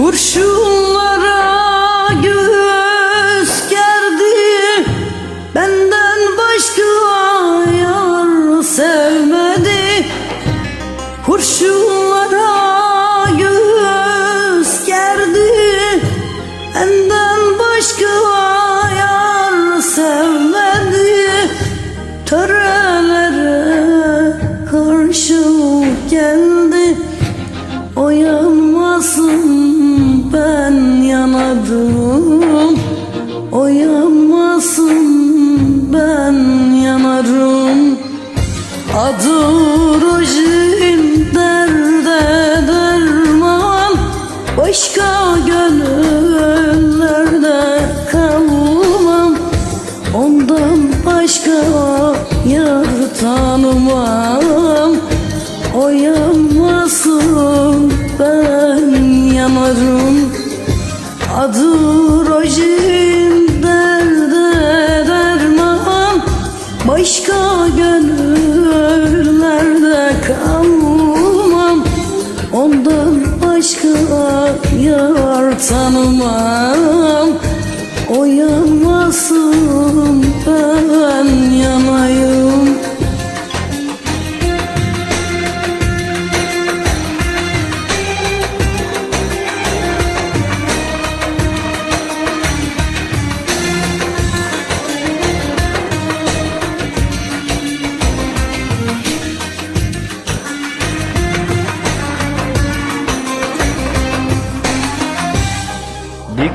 Kurşunlara O yanmasın ben yanarım. Adı rojin derde derman. Başka gönüllerde kalmam. Ondan başka yar tanımam. O yanmasın ben yanarım. Adı rojin gönüllerde kalmam. Ondan başka yar tanımam. O yanmasın ben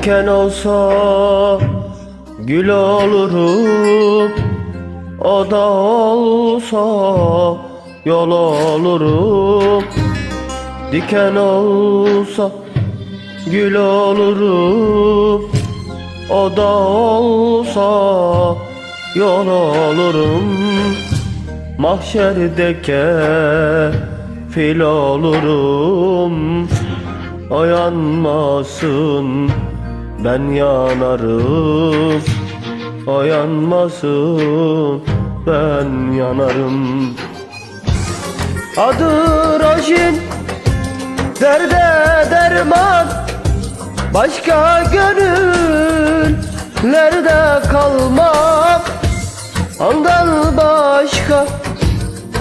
Diken olsa gül olurum. O da olsa yol olurum. Diken olsa gül olurum. O da olsa yol olurum. Mahşerde kefil olurum. O yanmasın ben yanarım O yanmasın ben yanarım. Adı Rojin Derde derman Başka gönüllerde kalmam Ondan başka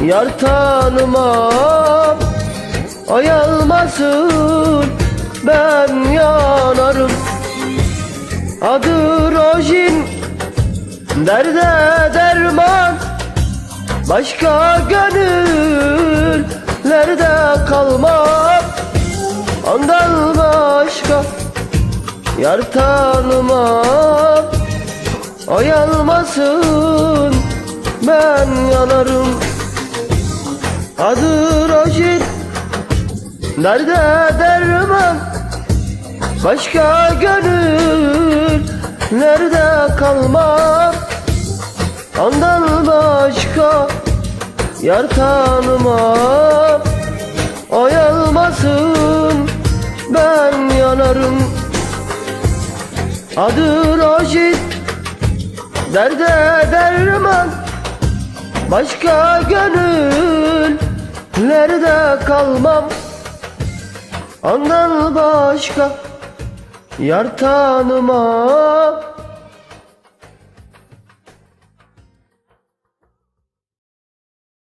yar tanımam O Adı Rojin Derde derman Başka gönüllerde kalmam Ondan başka yar tanımam O ben yanarım. Adı Rojin Nerede derman Başka gönül Nerede kalmam Ondan başka Yar tanımam O yanmasın Ben yanarım. Adı Rojit Derde derman. Başka gönül Nerede kalmam? Ondan başka Yar tanımam